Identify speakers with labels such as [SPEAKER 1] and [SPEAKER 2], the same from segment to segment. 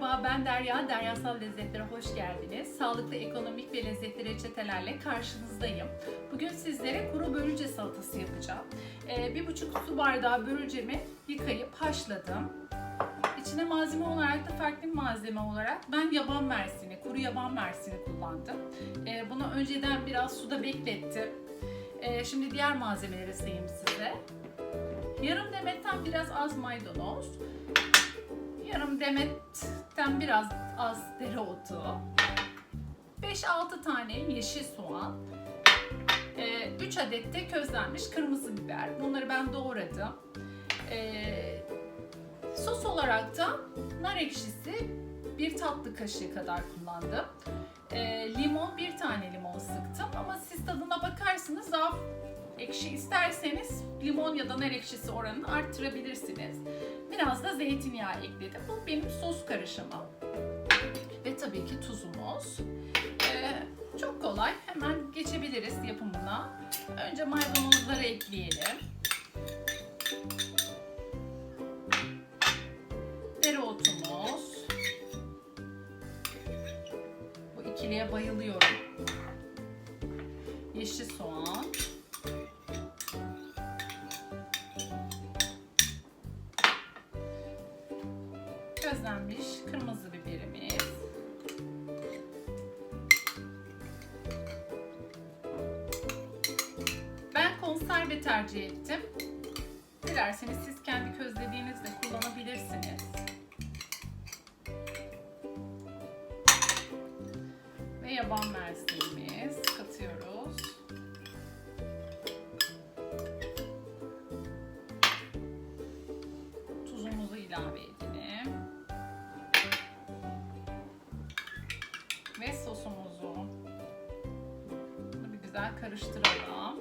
[SPEAKER 1] Merhaba ben Derya, Deryasal Lezzetlere hoş geldiniz. Sağlıklı, ekonomik ve lezzetli reçetelerle karşınızdayım. Bugün sizlere kuru börülce salatası yapacağım. Ee, bir buçuk su bardağı börülcemi yıkayıp haşladım. İçine malzeme olarak da farklı bir malzeme olarak ben yaban mersini, kuru yaban mersini kullandım. Ee, bunu önceden biraz suda beklettim. Ee, şimdi diğer malzemeleri sayayım size. Yarım demetten biraz az maydanoz, yarım demetten biraz az dereotu, 5-6 tane yeşil soğan, 3 adet de közlenmiş kırmızı biber. Bunları ben doğradım. Ee, sos olarak da nar ekşisi bir tatlı kaşığı kadar kullandım. Ee, limon bir tane limon sıktım ama siz tadına bakarsınız daha ekşi isterseniz limon ya da nar ekşisi oranını arttırabilirsiniz. Biraz da zeytinyağı ekledim. Bu benim sos karışımım. Ve tabii ki tuzumuz. Ee, çok kolay. Hemen geçebiliriz yapımına. Önce maydanozları ekleyelim. Dereotumuz. Bu ikiliye bayılıyorum. Yeşil soğan. Közlenmiş kırmızı biberimiz. Ben konserve tercih ettim. Dilerseniz siz kendi közlediğinizde kullanabilirsiniz. Ve yaban mersinimiz katıyoruz. Tuzumuzu ilave edelim. Ve sosumuzu. Bir güzel karıştıralım.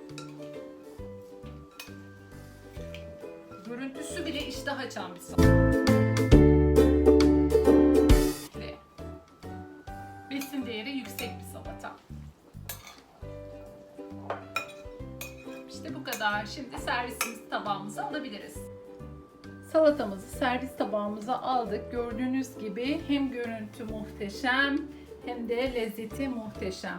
[SPEAKER 1] Görüntüsü bile iştah açan bir salata. Besin değeri yüksek bir salata. İşte bu kadar. Şimdi servisimiz tabağımıza alabiliriz. Salatamızı servis tabağımıza aldık. Gördüğünüz gibi hem görüntü muhteşem hem de lezzeti muhteşem.